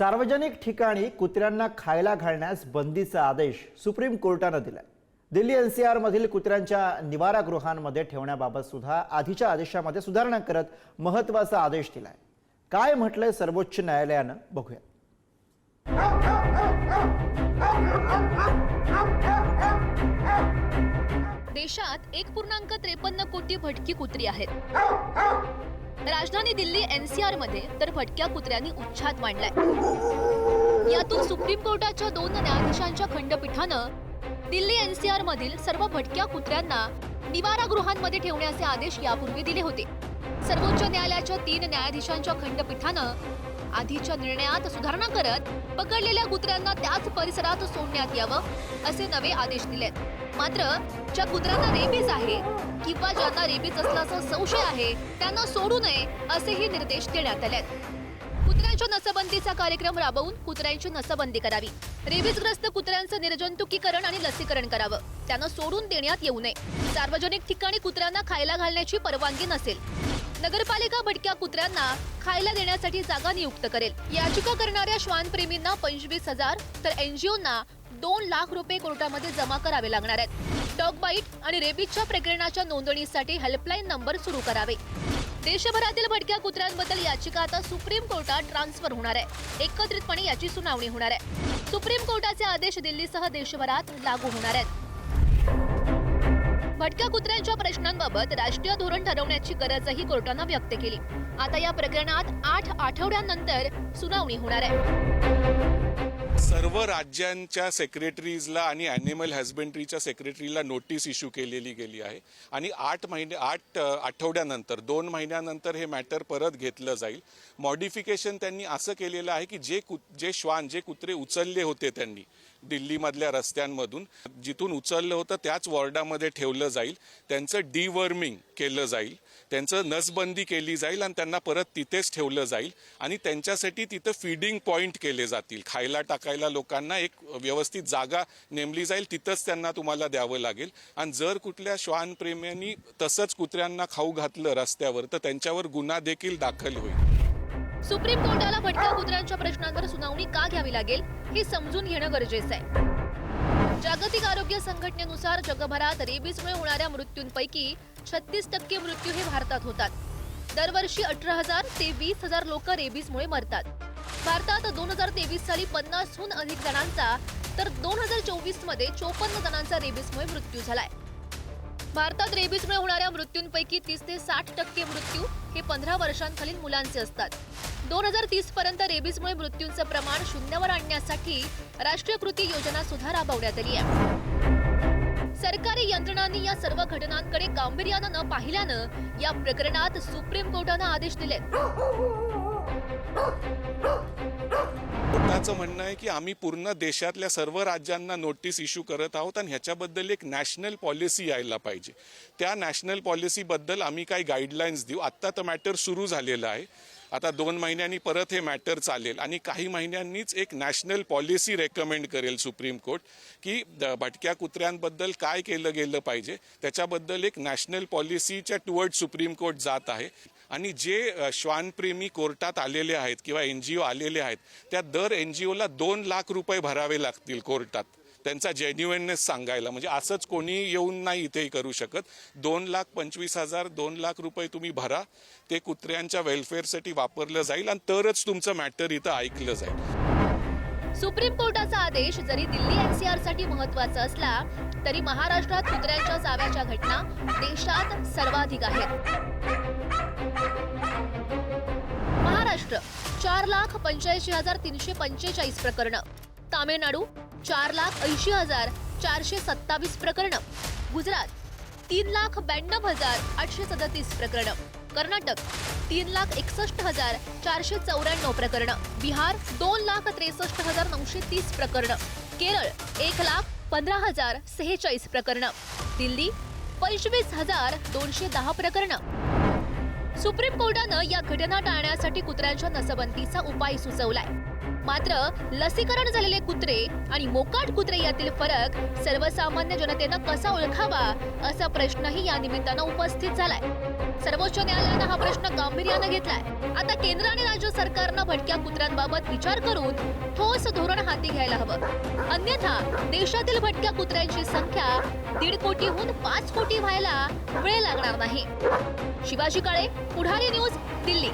सार्वजनिक ठिकाणी कुत्र्यांना खायला घालण्यास बंदीचा आदेश सुप्रीम कोर्टानं दिलाय. दिल्ली एनसीआर मधील कुत्र्यांच्या निवारागृहांमध्ये ठेवण्याबाबत सुद्धा आधीच्या आदेशामध्ये सुधारणा करत महत्त्वाचा आदेश दिलाय. काय म्हटलंय सर्वोच्च न्यायालयानं बघूया. देशात एक पूर्णांक त्रेपन्न कोटी भटकी कुत्री आहेत. राजधानी दिल्ली एनसीआरमध्ये तर भटक्या कुत्र्यांनी उच्छाद मांडलाय. यातून सुप्रीम कोर्टाच्या दोन न्यायाधीशांच्या खंडपीठानं दिल्ली एनसीआर मधील सर्व भटक्या कुत्र्यांना निवारागृहांमध्ये ठेवण्याचे आदेश यापूर्वी दिले होते. सर्वोच्च न्यायालयाच्या तीन न्यायाधीशांच्या खंडपीठानं आधीच्या निर्णयात सुधारणा करत पकडलेल्या कुत्र्यांना त्याच परिसरात सोडण्यात यावं असे नवे आदेश दिलेत. मात्र ज्या कुत्र्यांना रेबीज आहे किंवा ज्यांना रेबीज असल्याचा संशय आहे त्यांना सोडू नये असेही निर्देश देण्यात आलेत. कुत्र्यांच्या नसबंदीचा कार्यक्रम राबवून कुत्र्यांची नसबंदी करावी. रेबीजग्रस्त कुत्र्यांचं निर्जंतुकीकरण आणि लसीकरण करावं. त्यांना सोडून देण्यात येऊ नये. सार्वजनिक ठिकाणी कुत्र्यांना खायला घालण्याची परवानगी नसेल. नगरपालिका भटक्या कुत्र्यांना खायला देण्यासाठी जागा नियुक्त करेल. याचिका करणाऱ्या श्वानप्रेमींना पंचवीस हजार तर एनजीओना दोन लाख रुपये कोर्टामध्ये जमा करावे लागणार आहेत. डॉग बाईट आणि रेबीजच्या प्रकरणाच्या नोंदणीसाठी हेल्पलाईन नंबर सुरू करावे. देशभरातील भटक्या कुत्र्यांबद्दल याचिका आता सुप्रीम कोर्टात ट्रान्सफर होणार आहे. एकत्रितपणे याची सुनावणी होणार आहे. सुप्रीम कोर्टाचे आदेश दिल्लीसह देशभरात लागू होणार आहेत. भटक्या कुत्र्यांच्या प्रश्नांबाबत राष्ट्रीय धोरण ठरवण्याची गरजही कोर्टानं व्यक्त केली. आता या प्रकरणात आठ आठवड्यानंतर सुनावणी होणार आहे. सर्व राज्यांच्या सेक्रेटरीजला आणि ॲनिमल हजबेंड्रीच्या सेक्रेटरीला नोटीस इश्यू केलेली गेली आहे. आणि आठ महिने आठ आठवड्यानंतर दोन महिन्यानंतर हे मॅटर परत घेतलं जाईल. मॉडिफिकेशन त्यांनी असं केलेलं आहे की जे कु जे श्वान जे कुत्रे उचलले होते त्यांनी दिल्लीमधल्या रस्त्यांमधून जिथून उचललं होतं त्याच वॉर्डामध्ये ठेवलं जाईल. त्यांचं डिवर्मिंग केलं जाईल. त्यांचं नसबंदी केली जाईल आणि त्यांना परत तिथेच ठेवलं जाईल. आणि त्यांच्यासाठी तिथं फीडिंग पॉईंट केले जातील. खायला टाकायला लोकांना एक व्यवस्थित जागा नेमली जाईल तिथंच त्यांना तुम्हाला द्यावं लागेल. आणि जर कुठल्या श्वानप्रेम्यांनी तसंच कुत्र्यांना खाऊ घातलं रस्त्यावर तर त्यांच्यावर गुन्हा देखील दाखल होईल. सुप्रीम कोर्टाला भटक्या कुत्र्यांच्या प्रश्नांवर सुनावणी का घ्यावी लागेल हे समजून घेणं गरजेचं आहे. जागतिक आरोग्य संघटनेनुसार जगभरात रेबीजमुळे होणाऱ्या मृत्यूंपैकी छत्तीस टक्के मृत्यू हे भारतात होतात. दरवर्षी अठरा हजार ते वीस हजार लोक रेबीजमुळे मरतात. भारतात दोन हजार तेवीस साली पन्नासहून अधिक जणांचा तर दोन हजार चोवीसमध्ये चोपन्न जणांचा रेबीजमुळे मृत्यू झालाय. भारतात रेबीजमुळे होणाऱ्या मृत्यूंपैकी तीस ते साठ टक्के मृत्यू हे पंधरा वर्षांखालील मुलांचे असतात. दोन हजार तीस पर्यंत रेबीजमुळे मृत्यूंचं प्रमाण शून्यावर आणण्यासाठी राष्ट्रीय कृती योजना सुद्धा राबवण्यात आली आहे. सरकारी यंत्रणांनी या सर्व घटनांकडे गांभीर्यानं न पाहिल्यानं या प्रकरणात सुप्रीम कोर्टानं आदेश दिलेत. कोर्टाचं म्हणणं आहे की आम्ही पूर्ण देशातल्या सर्व राज्यांना नोटीस इश्यू करत आहोत आणि ह्याच्याबद्दल एक नॅशनल पॉलिसी यायला पाहिजे. त्या नॅशनल पॉलिसीबद्दल आम्ही काही गाईडलाईन्स देऊ. आत्ता तर मॅटर सुरू झालेलं आहे. आता दोन महिन्यांनी परत हे मॅटर चालेल आणि काही महिन्यांनीच एक नॅशनल पॉलिसी रेकमेंड करेल सुप्रीम कोर्ट की द- भटक्या कुत्र्यांबद्दल काय केलं गेलं पाहिजे त्याच्याबद्दल एक नॅशनल पॉलिसीच्या टुवर्ड सुप्रीम कोर्ट जात आहे. आणि जे श्वानप्रेमी कोर्टात आलेले आहेत किंवा एन जी ओ आलेले आहेत त्या दर एन जी ओला दोन लाख रुपये भरावे लागतील कोर्टात. त्यांचा जेन्युएननेस सांगायला. म्हणजे असंच कोणी येऊन नाही इथे करू शकत. दोन लाख पंचवीस हजार दोन लाख रुपये तुम्ही भरा. ते कुत्र्यांच्या वेलफेअरसाठी वापरलं जाईल आणि तरच तुमचं मॅटर इथं ऐकलं जाईल. सुप्रीम कोर्टाचा आदेश जरी दिल्ली एनसीआरसाठी महत्त्वाचा असला तरी महाराष्ट्रात कुत्र्यांच्या जाव्याच्या घटना देशात सर्वाधिक आहेत. महाराष्ट्र चार लाख पंच्याऐंशी हजार तीनशे पंचेचाळीस प्रकरणं. तामिळनाडू चार लाख ऐंशी हजार चारशे सत्तावीस प्रकरणं. गुजरात तीन लाख ब्याण्णव हजार आठशे सदतीस प्रकरणं. कर्नाटक तीन लाख एकसष्ट हजार चारशे चौऱ्याण्णव प्रकरणं. बिहार दोन लाख त्रेसष्ट हजार नऊशे तीस प्रकरणं. केरळ एक लाख पंधरा हजार सेहेचाळीस प्रकरणं. दिल्ली पंचवीस हजार दोनशे दहा प्रकरणं. सुप्रीम कोर्टानं या घटना टाळण्यासाठी कुत्र्यांच्या नसबंदीचा उपाय सुचवलाय. मात्र लसीकरण झालेले कुत्रे आणि मोकाट कुत्रे यातील फरक सर्वसामान्य जनतेनं कसा ओळखावा असा प्रश्नही या निमित्तानं उपस्थित झालाय. सर्वोच्च न्यायालयानं हा प्रश्न गांभीर्यानं घेतलाय. आता केंद्र आणि राज्य सरकारनं भटक्या कुत्र्यांबाबत विचार करून ठोस धोरण हाती घ्यायला हवं. अन्यथा देशातील भटक्या कुत्र्यांची संख्या दीड कोटीहून पाच कोटी व्हायला वेळ लागणार नाही. शिवाजी काळे पुढारी न्यूज दिल्ली.